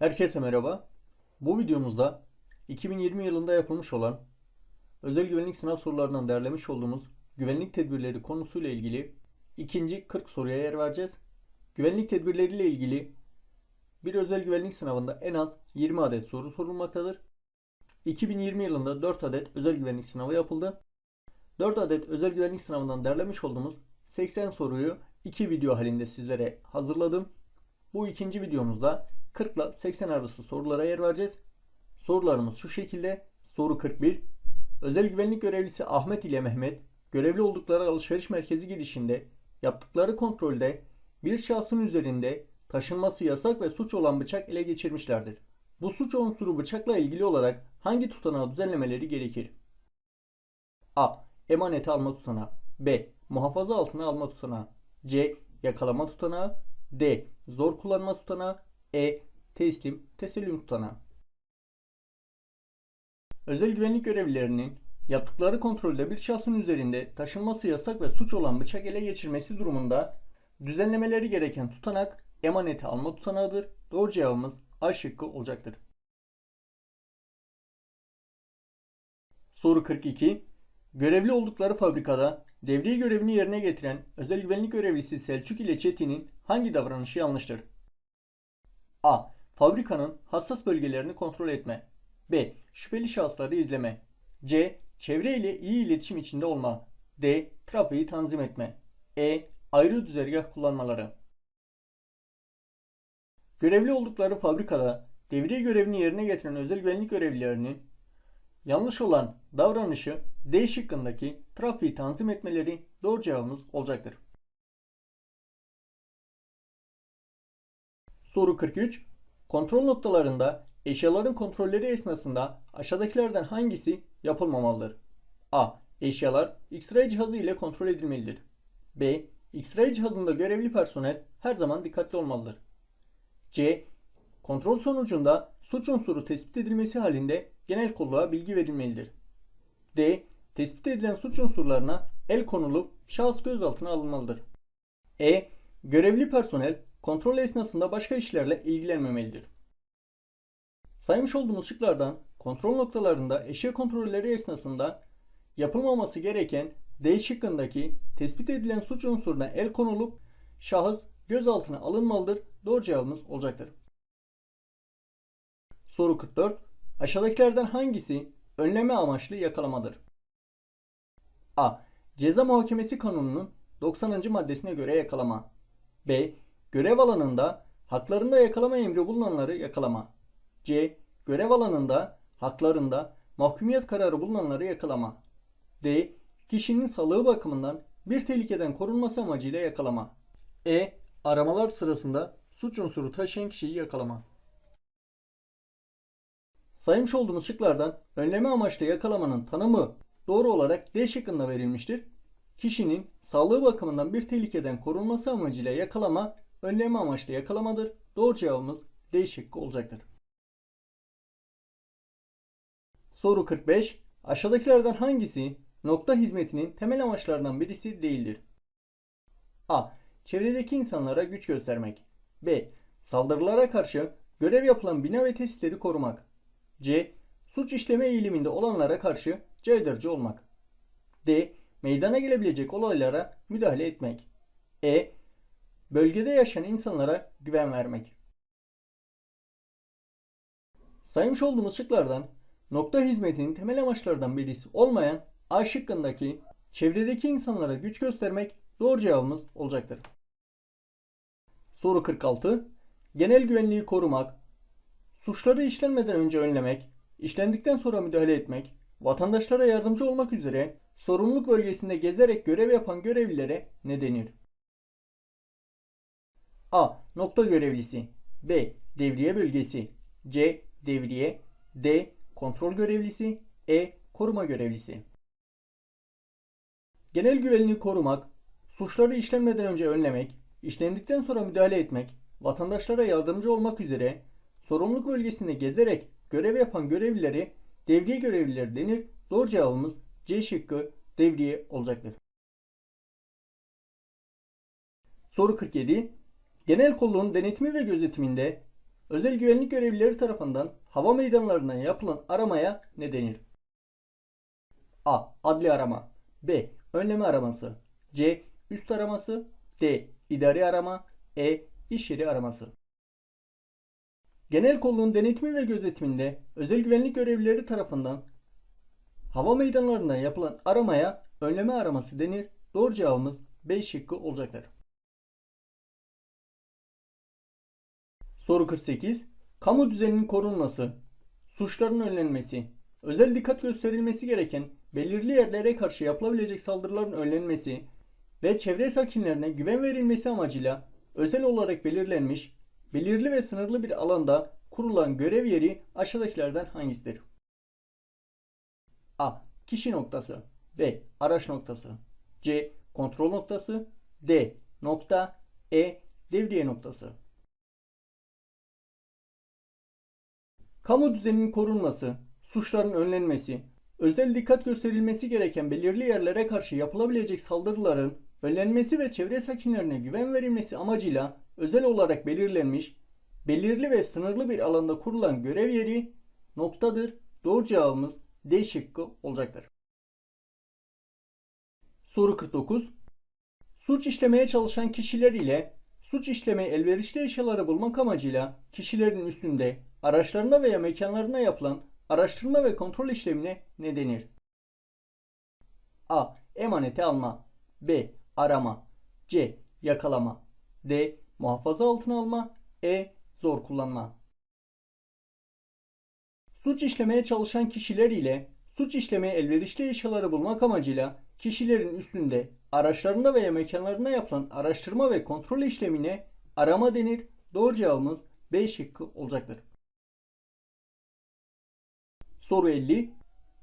Herkese merhaba. Bu videomuzda 2020 yılında yapılmış olan özel güvenlik sınav sorularından derlemiş olduğumuz güvenlik tedbirleri konusuyla ilgili ikinci 40 soruya yer vereceğiz. Güvenlik tedbirleriyle ilgili bir özel güvenlik sınavında en az 20 adet soru sorulmaktadır. 2020 yılında 4 adet özel güvenlik sınavı yapıldı. 4 adet özel güvenlik sınavından derlemiş olduğumuz 80 soruyu 2 video halinde sizlere hazırladım. Bu ikinci videomuzda 40 ile 80 arası sorulara yer vereceğiz. Sorularımız şu şekilde. Soru 41. Özel güvenlik görevlisi Ahmet ile Mehmet görevli oldukları alışveriş merkezi girişinde yaptıkları kontrolde bir şahsın üzerinde taşınması yasak ve suç olan bıçak ele geçirmişlerdir. Bu suç unsuru bıçakla ilgili olarak hangi tutanağı düzenlemeleri gerekir? A. Emaneti alma tutanağı. B. Muhafaza altına alma tutanağı. C. Yakalama tutanağı. D. Zor kullanma tutanağı. E. Teslim, tesellüm tutanağı. Özel güvenlik görevlilerinin yaptıkları kontrolde bir şahsın üzerinde taşınması yasak ve suç olan bıçak ele geçirmesi durumunda düzenlemeleri gereken tutanak emaneti alma tutanağıdır. Doğru cevabımız A şıkkı olacaktır. Soru 42. Görevli oldukları fabrikada devriye görevini yerine getiren özel güvenlik görevlisi Selçuk ile Çetin'in hangi davranışı yanlıştır? A. Fabrikanın hassas bölgelerini kontrol etme. B. Şüpheli şahısları izleme. C. Çevre ile iyi iletişim içinde olma. D. Trafiği tanzim etme. E. Ayrı düzergah kullanmaları. Görevli oldukları fabrikada devriye görevini yerine getiren özel güvenlik görevlilerinin yanlış olan davranışı D şıkkındaki trafiği tanzim etmeleri doğru cevabımız olacaktır. Soru 43. Kontrol noktalarında eşyaların kontrolleri esnasında aşağıdakilerden hangisi yapılmamalıdır? A. Eşyalar X-ray cihazı ile kontrol edilmelidir. B. X-ray cihazında görevli personel her zaman dikkatli olmalıdır. C. Kontrol sonucunda suç unsuru tespit edilmesi halinde genel kolluğa bilgi verilmelidir. D. Tespit edilen suç unsurlarına el konulup şahıs gözaltına alınmalıdır. E. Görevli personel kontrol esnasında başka işlerle ilgilenmemelidir. Saymış olduğumuz şıklardan kontrol noktalarında eşya kontrolleri esnasında yapılmaması gereken D şıkkındaki tespit edilen suç unsuruna el konulup şahıs gözaltına alınmalıdır. Doğru cevabımız olacaktır. Soru 44. Aşağıdakilerden hangisi önleme amaçlı yakalamadır? A. Ceza Muhakemesi Kanunu'nun 90. maddesine göre yakalama. B. Görev alanında haklarında yakalama emri bulunanları yakalama. C. Görev alanında haklarında mahkumiyet kararı bulunanları yakalama. D. Kişinin sağlığı bakımından bir tehlikeden korunması amacıyla yakalama. E. Aramalar sırasında suç unsuru taşıyan kişiyi yakalama. Saymış olduğumuz şıklardan önleme amaçlı yakalamanın tanımı doğru olarak D şıkkında verilmiştir. Kişinin sağlığı bakımından bir tehlikeden korunması amacıyla yakalama önleme amaçlı yakalamadır. Doğru cevabımız D şıkkı olacaktır. Soru 45. Aşağıdakilerden hangisi nokta hizmetinin temel amaçlarından birisi değildir? A. Çevredeki insanlara güç göstermek. B. Saldırılara karşı görev yapılan bina ve tesisleri korumak. C. Suç işleme eğiliminde olanlara karşı caydırıcı olmak. D. Meydana gelebilecek olaylara müdahale etmek. E. Bölgede yaşayan insanlara güven vermek. Saymış olduğumuz şıklardan nokta hizmetinin temel amaçlardan birisi olmayan A şıkkındaki çevredeki insanlara güç göstermek doğru cevabımız olacaktır. Soru 46. Genel güvenliği korumak, suçları işlenmeden önce önlemek, işlendikten sonra müdahale etmek, vatandaşlara yardımcı olmak üzere sorumluluk bölgesinde gezerek görev yapan görevlilere ne denir? A. Nokta görevlisi B. Devriye bölgesi C. Devriye D. Kontrol görevlisi E. Koruma görevlisi Genel güvenliği korumak, suçları işlenmeden önce önlemek, işlendikten sonra müdahale etmek, vatandaşlara yardımcı olmak üzere sorumluluk bölgesinde gezerek görev yapan görevlileri devriye görevlileri denir. Doğru cevabımız C şıkkı devriye olacaktır. Soru 47. Genel kolluğun denetimi ve gözetiminde özel güvenlik görevlileri tarafından hava meydanlarından yapılan aramaya ne denir? A. Adli arama B. Önleme araması C. Üst araması D. İdari arama E. İş yeri araması Genel kolluğun denetimi ve gözetiminde özel güvenlik görevlileri tarafından hava meydanlarından yapılan aramaya önleme araması denir. Doğru cevabımız B şıkkı olacaktır. Soru 48. Kamu düzeninin korunması, suçların önlenmesi, özel dikkat gösterilmesi gereken belirli yerlere karşı yapılabilecek saldırıların önlenmesi ve çevre sakinlerine güven verilmesi amacıyla özel olarak belirlenmiş, belirli ve sınırlı bir alanda kurulan görev yeri aşağıdakilerden hangisidir? A. Kişi noktası B. Araç noktası C. Kontrol noktası D. Nokta E. Devriye noktası Kamu düzeninin korunması, suçların önlenmesi, özel dikkat gösterilmesi gereken belirli yerlere karşı yapılabilecek saldırıların önlenmesi ve çevre sakinlerine güven verilmesi amacıyla özel olarak belirlenmiş, belirli ve sınırlı bir alanda kurulan görev yeri noktadır. Doğru cevabımız D şıkkı olacaktır. Soru 49. Suç işlemeye çalışan kişiler ile suç işlemeye elverişli eşyaları bulmak amacıyla kişilerin üstünde, araçlarında veya mekanlarında yapılan araştırma ve kontrol işlemine ne denir? A. Emaneti alma B. Arama C. Yakalama D. Muhafaza altına alma E. Zor kullanma Suç işlemeye çalışan kişiler ile suç işlemeye elverişli eşyaları bulmak amacıyla kişilerin üstünde, araçlarında veya mekanlarında yapılan araştırma ve kontrol işlemine arama denir. Doğru cevabımız B şıkkı olacaktır. Soru 50.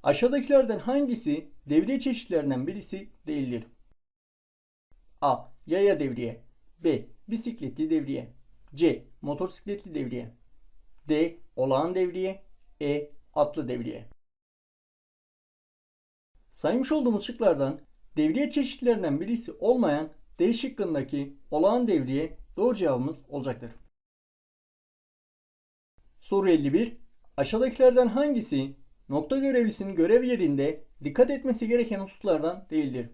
Aşağıdakilerden hangisi devriye çeşitlerinden birisi değildir? A. Yaya devriye B. Bisikletli devriye C. Motosikletli devriye D. Olağan devriye E. Atlı devriye Saymış olduğumuz şıklardan devriye çeşitlerinden birisi olmayan D şıkkındaki olağan devriye doğru cevabımız olacaktır. Soru 51. Aşağıdakilerden hangisi nokta görevlisinin görev yerinde dikkat etmesi gereken hususlardan değildir?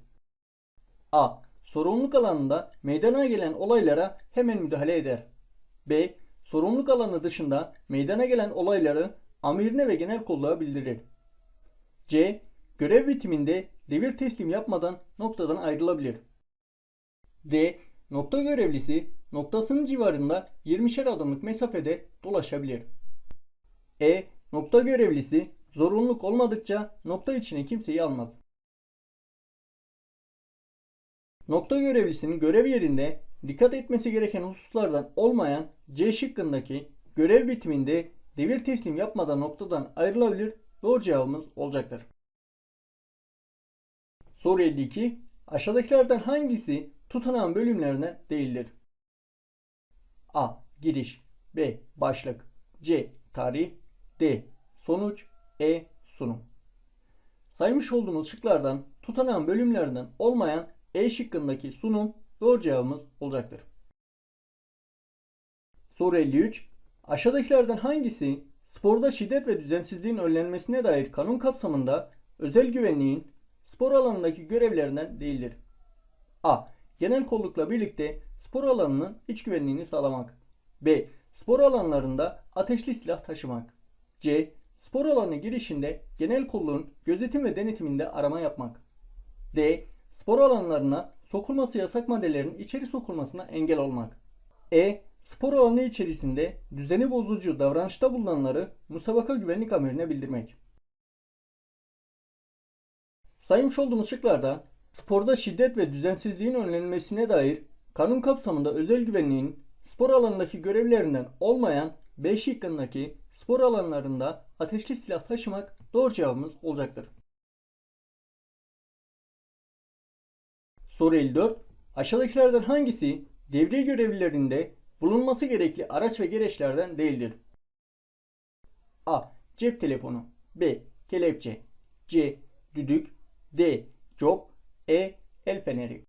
A. Sorumluluk alanında meydana gelen olaylara hemen müdahale eder. B. Sorumluluk alanı dışında meydana gelen olayları amirine ve genel kolluğa bildirir. C. Görev bitiminde devir teslim yapmadan noktadan ayrılabilir. D. Nokta görevlisi noktasının civarında 20'şer adımlık mesafede dolaşabilir. E. Nokta görevlisi zorunluluk olmadıkça nokta içine kimseyi almaz. Nokta görevlisinin görev yerinde dikkat etmesi gereken hususlardan olmayan C şıkkındaki görev bitiminde devir teslim yapmadan noktadan ayrılabilir doğru cevabımız olacaktır. Soru 52. Aşağıdakilerden hangisi tutanağın bölümlerine değildir? A. Giriş B. Başlık C. Tarih D. Sonuç E. Sunum Saymış olduğumuz şıklardan tutanağın bölümlerinden olmayan E şıkkındaki sunum doğru cevabımız olacaktır. Soru 53. Aşağıdakilerden hangisi sporda şiddet ve düzensizliğin önlenmesine dair kanun kapsamında özel güvenliğin spor alanındaki görevlerinden değildir? A. Genel kollukla birlikte spor alanının iç güvenliğini sağlamak. B. Spor alanlarında ateşli silah taşımak. C. Spor alanı girişinde genel kolluğun gözetim ve denetiminde arama yapmak. D. Spor alanlarına sokulması yasak maddelerin içeri sokulmasına engel olmak. E. Spor alanı içerisinde düzeni bozucu davranışta bulunanları musabaka güvenlik amirine bildirmek. Saymış olduğumuz şıklarda sporda şiddet ve düzensizliğin önlenmesine dair kanun kapsamında özel güvenliğin spor alanındaki görevlerinden olmayan B şıkkındaki spor alanlarında ateşli silah taşımak doğru cevabımız olacaktır. Soru 54. Aşağıdakilerden hangisi devriye görevlilerinde bulunması gerekli araç ve gereçlerden değildir? A. Cep telefonu B. Kelepçe C. Düdük D. Cop E. El feneri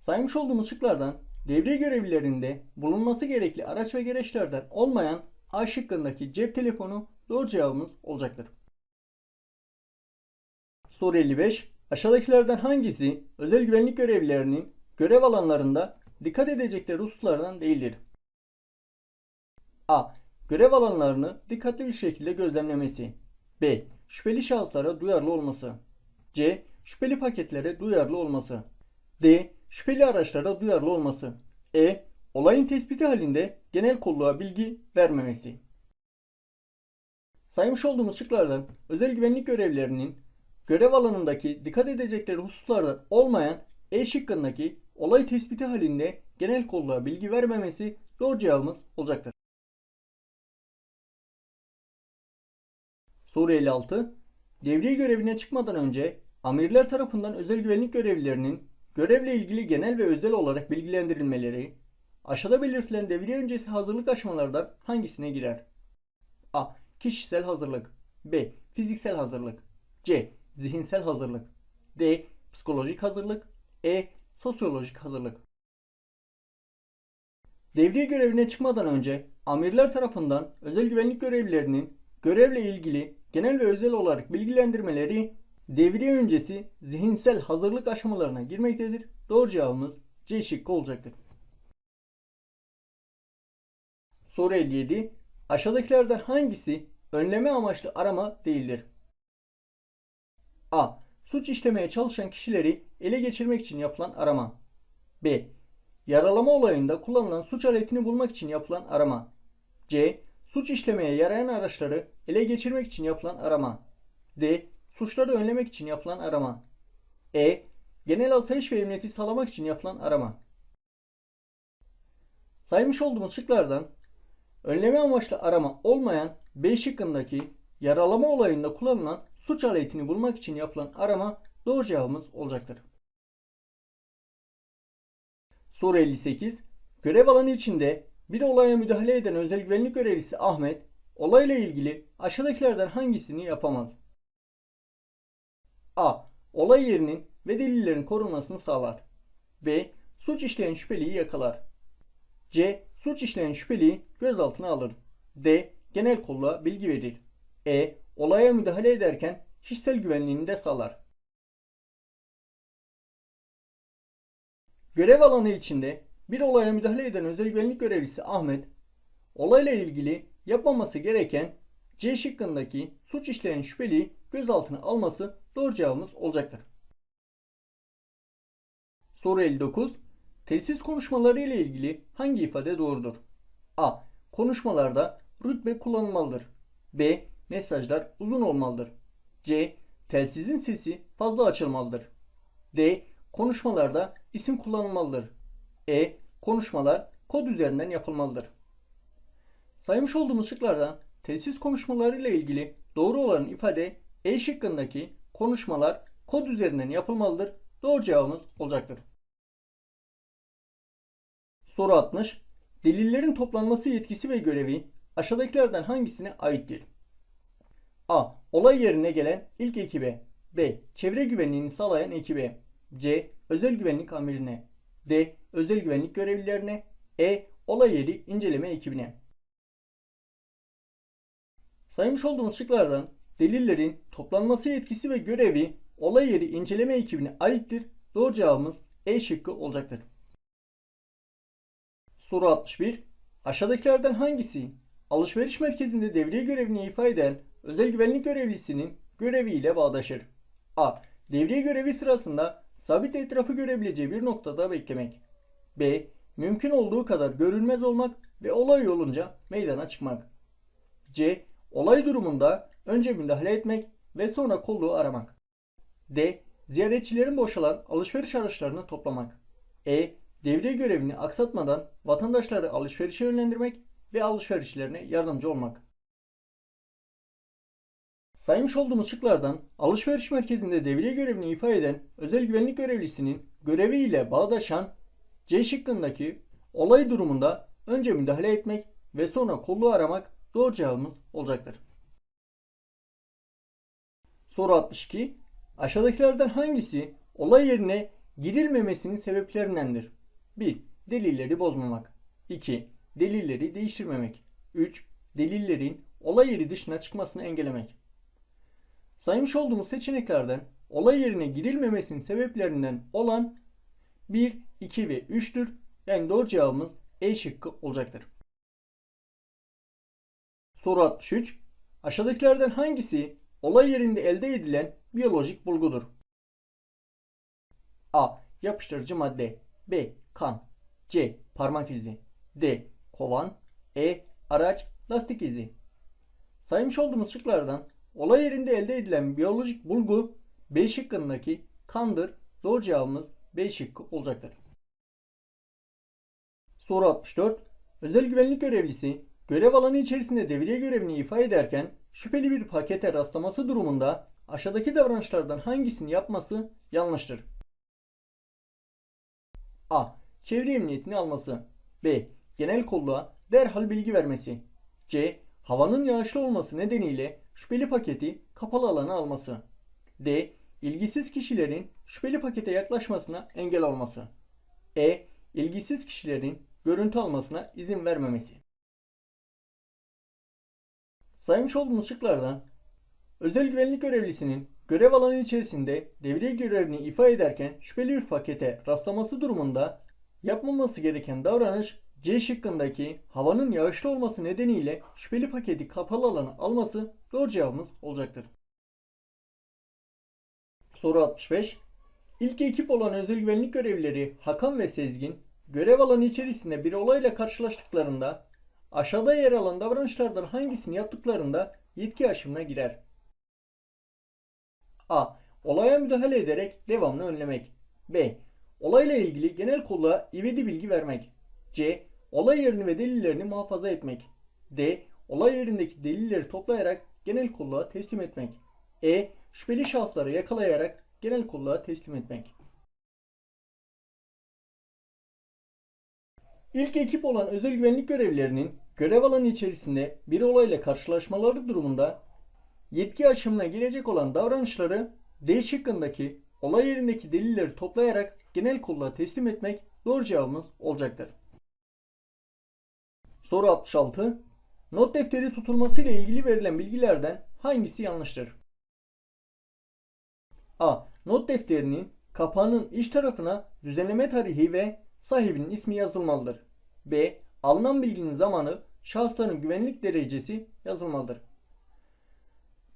Saymış olduğumuz şıklardan devriye görevlilerinde bulunması gerekli araç ve gereçlerden olmayan A şıkkındaki cep telefonu doğru cevabımız olacaktır. Soru 55. Aşağıdakilerden hangisi özel güvenlik görevlilerinin görev alanlarında dikkat edecekleri hususlardan değildir? A. Görev alanlarını dikkatli bir şekilde gözlemlemesi. B. Şüpheli şahıslara duyarlı olması. C. Şüpheli paketlere duyarlı olması. D. Şüpheli araçlara duyarlı olması. E. Olayın tespiti halinde genel kolluğa bilgi vermemesi. Saymış olduğumuz şıklardan özel güvenlik görevlilerinin görev alanındaki dikkat edecekleri hususlardan olmayan E şıkkındaki olay tespiti halinde genel kolluğa bilgi vermemesi doğru cevabımız olacaktır. Soru 56. Devriye görevine çıkmadan önce amirler tarafından özel güvenlik görevlilerinin görevle ilgili genel ve özel olarak bilgilendirilmeleri aşağıda belirtilen devriye öncesi hazırlık aşamalardan hangisine girer? A. Kişisel hazırlık B. Fiziksel hazırlık C. Zihinsel hazırlık D. Psikolojik hazırlık E. Sosyolojik hazırlık Devriye görevine çıkmadan önce amirler tarafından özel güvenlik görevlilerinin görevle ilgili genel ve özel olarak bilgilendirmeleri devriye öncesi zihinsel hazırlık aşamalarına girmektedir. Doğru cevabımız C şıkkı olacaktır. Soru 57. Aşağıdakilerden hangisi önleme amaçlı arama değildir? A. Suç işlemeye çalışan kişileri ele geçirmek için yapılan arama. B. Yaralama olayında kullanılan suç aletini bulmak için yapılan arama. C. Suç işlemeye yarayan araçları ele geçirmek için yapılan arama. D. Suçları önlemek için yapılan arama. E. Genel asayiş ve emniyeti sağlamak için yapılan arama. Saymış olduğumuz şıklardan önleme amaçlı arama olmayan B şıkkındaki yaralama olayında kullanılan suç aletini bulmak için yapılan arama doğru cevabımız olacaktır. Soru 58. Görev alanı içinde bir olaya müdahale eden özel güvenlik görevlisi Ahmet, olayla ilgili aşağıdakilerden hangisini yapamaz? A. Olay yerinin ve delillerin korunmasını sağlar. B. Suç işleyen şüpheliyi yakalar. C. Suç işleyen şüpheliyi gözaltına alır. D. Genel kolluğa bilgi verir. E. Olaya müdahale ederken kişisel güvenliğini de sağlar. Görev alanı içinde bir olaya müdahale eden özel güvenlik görevlisi Ahmet, olayla ilgili yapmaması gereken C şıkkındaki suç işleyen şüpheliyi gözaltına alması doğru cevabımız olacaktır. Soru 59. Telsiz konuşmaları ile ilgili hangi ifade doğrudur? A. Konuşmalarda rütbe kullanılmalıdır. B. Mesajlar uzun olmalıdır. C. Telsizin sesi fazla açılmalıdır. D. Konuşmalarda isim kullanılmalıdır. E. Konuşmalar kod üzerinden yapılmalıdır. Saymış olduğumuz şıklardan telsiz konuşmaları ile ilgili doğru olan ifade E şıkkındaki konuşmalar kod üzerinden yapılmalıdır. Doğru cevabımız olacaktır. Soru 60. Delillerin toplanması yetkisi ve görevi aşağıdakilerden hangisine aittir? A. Olay yerine gelen ilk ekibe. B. Çevre güvenliğini sağlayan ekibe. C. Özel güvenlik amirine. D. Özel güvenlik görevlilerine. E. Olay yeri inceleme ekibine. Saymış olduğumuz şıklardan delillerin toplanması yetkisi ve görevi olay yeri inceleme ekibine aittir. Doğru cevabımız E şıkkı olacaktır. Soru 61. Aşağıdakilerden hangisi alışveriş merkezinde devriye görevini ifa eden özel güvenlik görevlisinin göreviyle bağdaşır? A. Devriye görevi sırasında sabit etrafı görebileceği bir noktada beklemek. B. Mümkün olduğu kadar görülmez olmak ve olay olunca meydana çıkmak. C. Olay durumunda önce müdahale etmek ve sonra kolluğu aramak. D. Ziyaretçilerin boşalan alışveriş araçlarını toplamak. E. Devriye görevini aksatmadan vatandaşları alışverişe yönlendirmek ve alışverişlerine yardımcı olmak. Saymış olduğumuz şıklardan alışveriş merkezinde devriye görevini ifa eden özel güvenlik görevlisinin göreviyle bağdaşan C şıkkındaki olay durumunda önce müdahale etmek ve sonra kolluğu aramak doğru cevabımız olacaktır. Soru 62. Aşağıdakilerden hangisi olay yerine girilmemesinin sebeplerindendir? 1. Delilleri bozmamak. 2. Delilleri değiştirmemek. 3. Delillerin olay yeri dışına çıkmasını engellemek. Saymış olduğumuz seçeneklerden olay yerine girilmemesinin sebeplerinden olan 1, 2 ve 3'tür. Yani doğru cevabımız E şıkkı olacaktır. Soru 63. Aşağıdakilerden hangisi olay yerinde elde edilen biyolojik bulgudur? A. Yapıştırıcı madde B. Kan C. Parmak izi D. Kovan E. Araç lastik izi Saymış olduğumuz şıklardan olay yerinde elde edilen biyolojik bulgu B şıkkındaki kandır. Doğru cevabımız B şıkkı olacaktır. Soru 64. Özel güvenlik görevlisi görev alanı içerisinde devriye görevini ifa ederken şüpheli bir pakete rastlaması durumunda aşağıdaki davranışlardan hangisini yapması yanlıştır? A. Çevre emniyetini alması. B. Genel kolluğa derhal bilgi vermesi. C. Havanın yağışlı olması nedeniyle şüpheli paketi kapalı alana alması. D. İlgisiz kişilerin şüpheli pakete yaklaşmasına engel olması. E. İlgisiz kişilerin görüntü almasına izin vermemesi. Saymış olduğumuz şıklardan özel güvenlik görevlisinin görev alanı içerisinde devriye görevini ifa ederken şüpheli bir pakete rastlaması durumunda yapmaması gereken davranış C şıkkındaki havanın yağışlı olması nedeniyle şüpheli paketi kapalı alana alması doğru cevabımız olacaktır. Soru 65. İlk ekip olan özel güvenlik görevlileri Hakan ve Sezgin görev alanı içerisinde bir olayla karşılaştıklarında aşağıda yer alan davranışlardan hangisini yaptıklarında yetki aşımına girer? A. Olaya müdahale ederek devamlı önlemek. B. Olayla ilgili genel kolluğa ivedi bilgi vermek. C. Olay yerini ve delillerini muhafaza etmek. D. Olay yerindeki delilleri toplayarak genel kolluğa teslim etmek. E. Şüpheli şahısları yakalayarak genel kolluğa teslim etmek. İlk ekip olan özel güvenlik görevlilerinin görev alanı içerisinde bir olayla karşılaşmaları durumunda yetki aşımına girecek olan davranışları D şıkkındaki olay yerindeki delilleri toplayarak genel kolluğa teslim etmek doğru cevabımız olacaktır. Soru 66. Not defteri tutulması ile ilgili verilen bilgilerden hangisi yanlıştır? A. Not defterinin kapağının iç tarafına düzenleme tarihi ve sahibinin ismi yazılmalıdır. B. Alınan bilginin zamanı, şahısların güvenlik derecesi yazılmalıdır.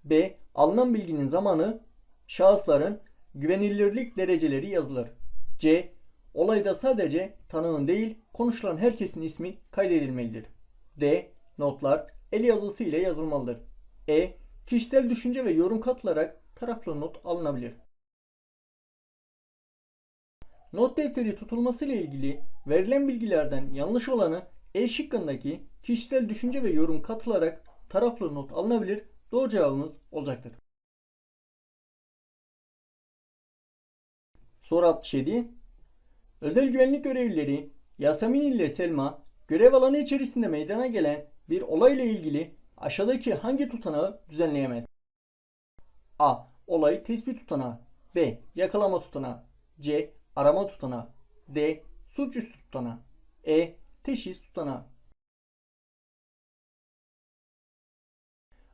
B. Alınan bilginin zamanı, şahısların güvenilirlik dereceleri yazılır. C. Olayda sadece tanığın değil, konuşulan herkesin ismi kaydedilmelidir. D. Notlar el yazısı ile yazılmalıdır. E. Kişisel düşünce ve yorum katılarak taraflı not alınabilir. Not defteri tutulması ile ilgili verilen bilgilerden yanlış olanı E şıkkındaki kişisel düşünce ve yorum katılarak taraflı not alınabilir. Doğru cevabımız olacaktır. Soru 67. Özel güvenlik görevlileri Yasemin ile Selma görev alanı içerisinde meydana gelen bir olayla ilgili aşağıdaki hangi tutanağı düzenleyemez? A. Olay tespit tutanağı B. Yakalama tutanağı C. Arama tutanağı D. Suçüstü tutanağı E. Teşhis tutanağı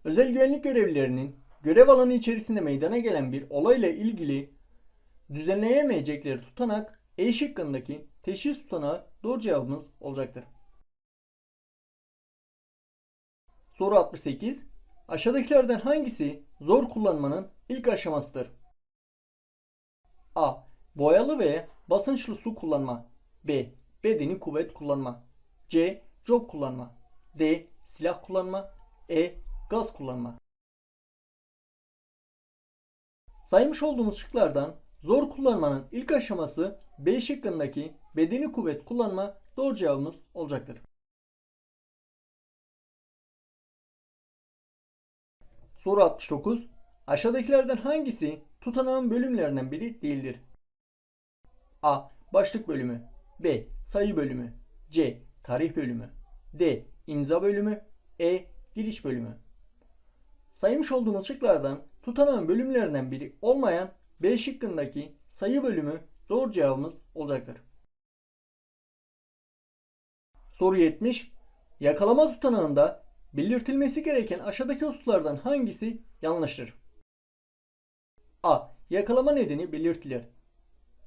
Özel güvenlik görevlilerinin görev alanı içerisinde meydana gelen bir olayla ilgili düzenleyemeyecekleri tutanak E şıkkındaki teşhis tutanağı doğru cevabımız olacaktır. Soru 68. Aşağıdakilerden hangisi zor kullanmanın ilk aşamasıdır? A. Boyalı ve basınçlı su kullanma. B. Bedeni kuvvet kullanma. C. Job kullanma. D. Silah kullanma. E. Gaz kullanma. Saymış olduğumuz şıklardan zor kullanmanın ilk aşaması B şıkkındaki bedeni kuvvet kullanma doğru cevabımız olacaktır. Soru 69. Aşağıdakilerden hangisi tutanağın bölümlerinden biri değildir? A. Başlık bölümü B. Sayı bölümü C. Tarih bölümü D. İmza bölümü E. Giriş bölümü Saymış olduğumuz şıklardan tutanağın bölümlerinden biri olmayan B şıkkındaki sayı bölümü doğru cevabımız olacaktır. Soru 70. Yakalama tutanağında belirtilmesi gereken aşağıdaki hususlardan hangisi yanlıştır? A. Yakalama nedeni belirtilir.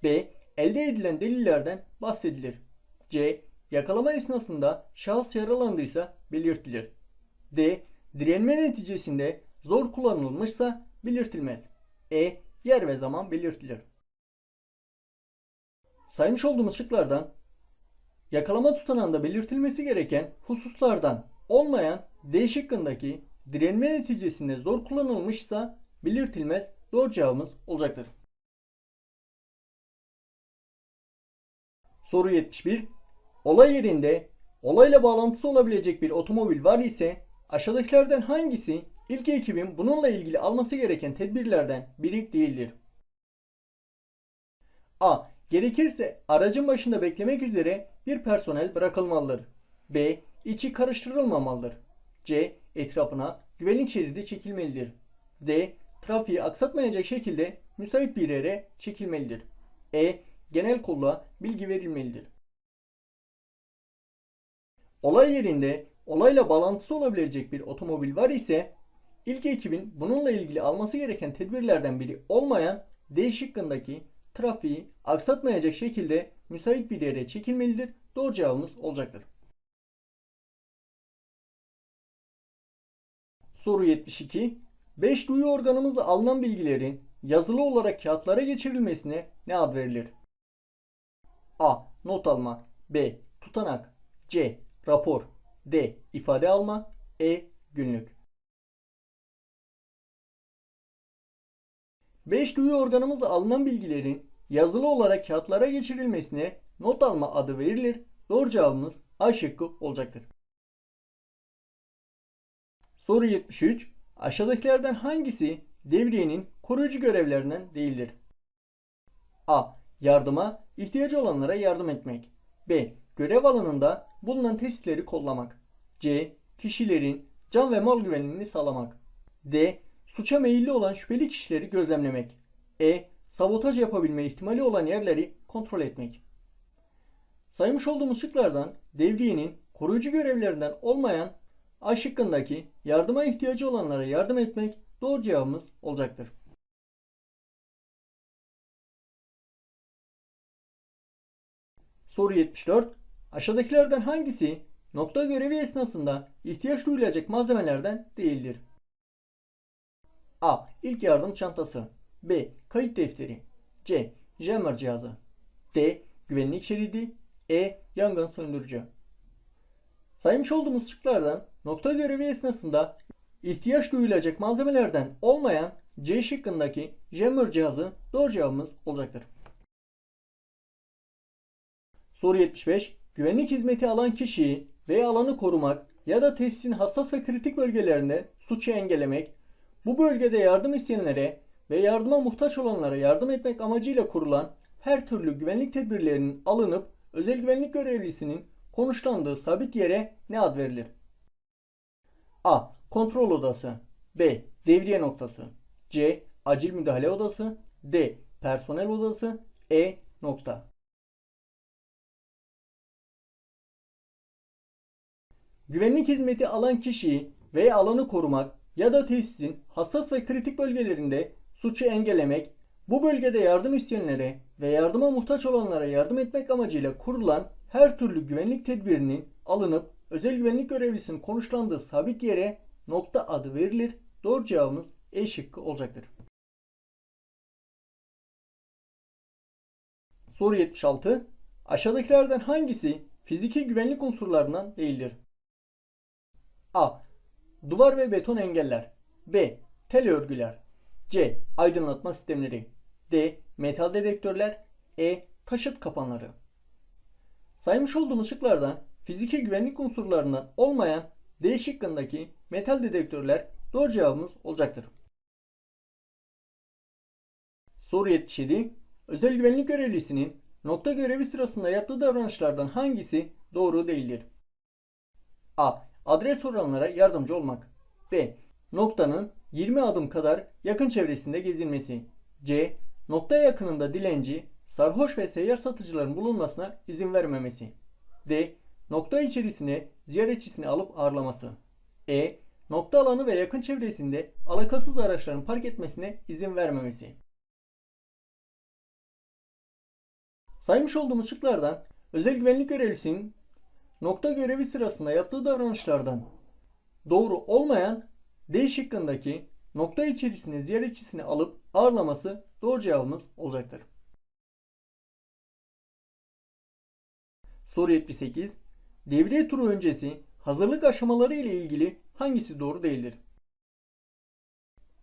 B. Elde edilen delillerden bahsedilir. C. Yakalama esnasında şahıs yaralandıysa belirtilir. D. Direnme neticesinde zor kullanılmışsa belirtilmez. E. Yer ve zaman belirtilir. Saymış olduğumuz şıklardan yakalama tutanağında belirtilmesi gereken hususlardan olmayan D şıkkındaki direnme neticesinde zor kullanılmışsa belirtilmez doğru cevabımız olacaktır. Soru 71. Olay yerinde olayla bağlantısı olabilecek bir otomobil var ise aşağıdakilerden hangisi ilk ekibin bununla ilgili alması gereken tedbirlerden biri değildir? A. Gerekirse aracın başında beklemek üzere bir personel bırakılmalıdır. B. İçi karıştırılmamalıdır. C. Etrafına güvenlik şeridi çekilmelidir. D. Trafiği aksatmayacak şekilde müsait bir yere çekilmelidir. E. Genel kolluğa bilgi verilmelidir. Olay yerinde olayla bağlantısı olabilecek bir otomobil var ise ilk ekibin bununla ilgili alması gereken tedbirlerden biri olmayan D şıkkındaki trafiği aksatmayacak şekilde müsait bir yere çekilmelidir. Doğru cevabımız olacaktır. Soru 72. 5 duyu organımızla alınan bilgilerin yazılı olarak kağıtlara geçirilmesine ne ad verilir? A. Not alma B. Tutanak C. Rapor D. ifade alma E. Günlük 5 duyu organımızla alınan bilgilerin yazılı olarak kağıtlara geçirilmesine not alma adı verilir. Doğru cevabımız A şıkkı olacaktır. Soru 73. Aşağıdakilerden hangisi devriyenin koruyucu görevlerinden değildir? A. Yardıma, ihtiyacı olanlara yardım etmek. B. Görev alanında bulunan tesisleri kollamak. C. Kişilerin can ve mal güvenliğini sağlamak. D. Suça meyilli olan şüpheli kişileri gözlemlemek. E. Sabotaj yapabilme ihtimali olan yerleri kontrol etmek. Saymış olduğumuz şıklardan devriyenin koruyucu görevlerinden olmayan A şıkkındaki yardıma ihtiyacı olanlara yardım etmek doğru cevabımız olacaktır. Soru 74. Aşağıdakilerden hangisi nokta görevi esnasında ihtiyaç duyulacak malzemelerden değildir? A. İlk yardım çantası B. Kayıt defteri C. Jammer cihazı D. Güvenlik şeridi E. Yangın söndürücü Saymış olduğumuz şıklardan nokta görevi esnasında ihtiyaç duyulacak malzemelerden olmayan C şıkkındaki jammer cihazı doğru cevabımız olacaktır. Soru 75. Güvenlik hizmeti alan kişiyi veya alanı korumak ya da tesisin hassas ve kritik bölgelerinde suçu engellemek, bu bölgede yardım isteyenlere ve yardıma muhtaç olanlara yardım etmek amacıyla kurulan her türlü güvenlik tedbirlerinin alınıp özel güvenlik görevlisinin konuşlandığı sabit yere ne ad verilir? A. Kontrol odası B. Devriye noktası C. Acil müdahale odası D. Personel odası E. Nokta Güvenlik hizmeti alan kişiyi veya alanı korumak ya da tesisin hassas ve kritik bölgelerinde suçu engellemek, bu bölgede yardım isteyenlere ve yardıma muhtaç olanlara yardım etmek amacıyla kurulan her türlü güvenlik tedbirinin alınıp özel güvenlik görevlisinin konuşlandığı sabit yere nokta adı verilir. Doğru cevabımız E şıkkı olacaktır. Soru 76. Aşağıdakilerden hangisi fiziki güvenlik unsurlarından değildir? A. Duvar ve beton engeller. B. Tel örgüler. C. Aydınlatma sistemleri. D. Metal dedektörler. E. Taşıt kapanları. Saymış olduğumuz şıklardan fiziki güvenlik unsurlarından olmayan D şıkkındaki metal dedektörler doğru cevabımız olacaktır. Soru 77. Özel güvenlik görevlisinin nokta görevi sırasında yaptığı davranışlardan hangisi doğru değildir? A. Adres soranlara yardımcı olmak. B. Noktanın 20 adım kadar yakın çevresinde gezinmesi. C. Nokta yakınında dilenci, sarhoş ve seyyar satıcıların bulunmasına izin vermemesi. D. nokta içerisine ziyaretçisini alıp ağırlaması. E. Nokta alanı ve yakın çevresinde alakasız araçların park etmesine izin vermemesi. Saymış olduğumuz şıklardan özel güvenlik görevlisinin nokta görevi sırasında yaptığı davranışlardan doğru olmayan D şıkkındaki nokta içerisine ziyaretçisini alıp ağırlaması doğru cevabımız olacaktır. Soru 78. Devriye turu öncesi hazırlık aşamaları ile ilgili hangisi doğru değildir?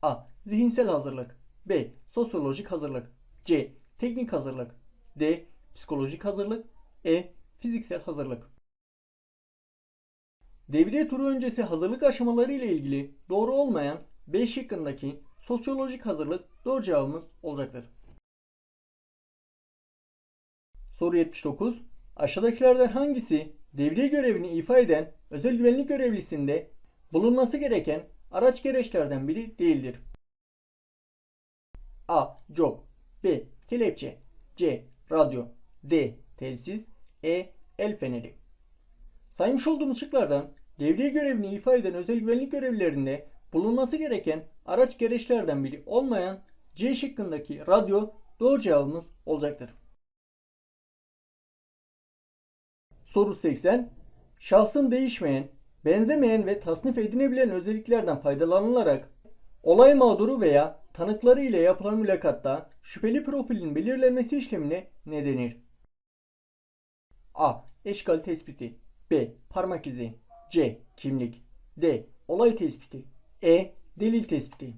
A. Zihinsel hazırlık. B. Sosyolojik hazırlık. C. Teknik hazırlık. D. Psikolojik hazırlık. E. Fiziksel hazırlık. Devriye turu öncesi hazırlık aşamaları ile ilgili doğru olmayan B şıkkındaki sosyolojik hazırlık doğru cevabımız olacaktır. Soru 79. Aşağıdakilerden hangisi devriye görevini ifa eden özel güvenlik görevlisinde bulunması gereken araç gereçlerden biri değildir? A. Job B. Kelepçe C. Radyo D. Telsiz E. El feneri Saymış olduğumuz şıklardan devriye görevini ifa eden özel güvenlik görevlilerinde bulunması gereken araç gereçlerden biri olmayan C şıkkındaki radyo doğru cevabımız olacaktır. Soru 80. Şahsın değişmeyen, benzemeyen ve tasnif edilebilen özelliklerden faydalanılarak olay mağduru veya tanıkları ile yapılan mülakatta şüpheli profilin belirlenmesi işlemine ne denir? A. Eşkal tespiti B. Parmak izi C. Kimlik D. Olay tespiti E. Delil tespiti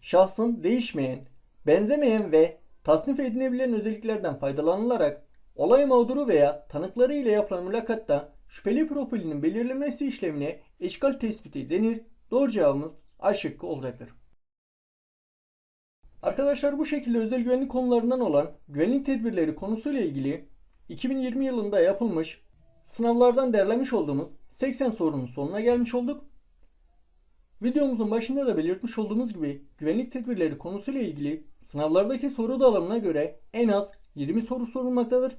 Şahsın değişmeyen, benzemeyen ve tasnif edilebilen özelliklerden faydalanılarak olay mağduru veya tanıkları ile yapılan mülakatta şüpheli profilinin belirlenmesi işlemine eşkal tespiti denir. Doğru cevabımız A şıkkı olacaktır. Arkadaşlar bu şekilde özel güvenlik konularından olan güvenlik tedbirleri konusuyla ilgili 2020 yılında yapılmış sınavlardan derlemiş olduğumuz 80 sorunun sonuna gelmiş olduk. Videomuzun başında da belirtmiş olduğumuz gibi güvenlik tedbirleri konusuyla ilgili sınavlardaki soru dağılımına göre en az 20 soru sorulmaktadır.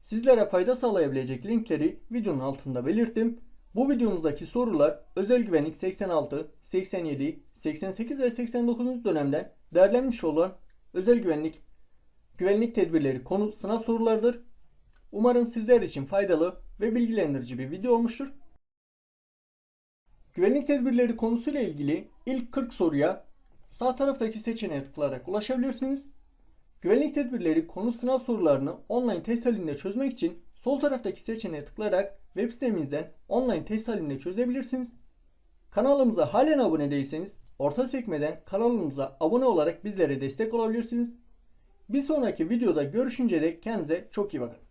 Sizlere fayda sağlayabilecek linkleri videonun altında belirttim. Bu videomuzdaki sorular özel güvenlik 86, 87, 88 ve 89. dönemden derlenmiş olan özel güvenlik güvenlik tedbirleri konu sınav sorularıdır. Umarım sizler için faydalı ve bilgilendirici bir video olmuştur. Güvenlik tedbirleri konusuyla ilgili ilk 40 soruya sağ taraftaki seçeneğe tıklayarak ulaşabilirsiniz. Güvenlik tedbirleri konu sınav sorularını online test halinde çözmek için sol taraftaki seçeneğe tıklayarak web sitemizden online test halinde çözebilirsiniz. Kanalımıza halen abone değilseniz orta sekmeden kanalımıza abone olarak bizlere destek olabilirsiniz. Bir sonraki videoda görüşünce de kendinize çok iyi bakın.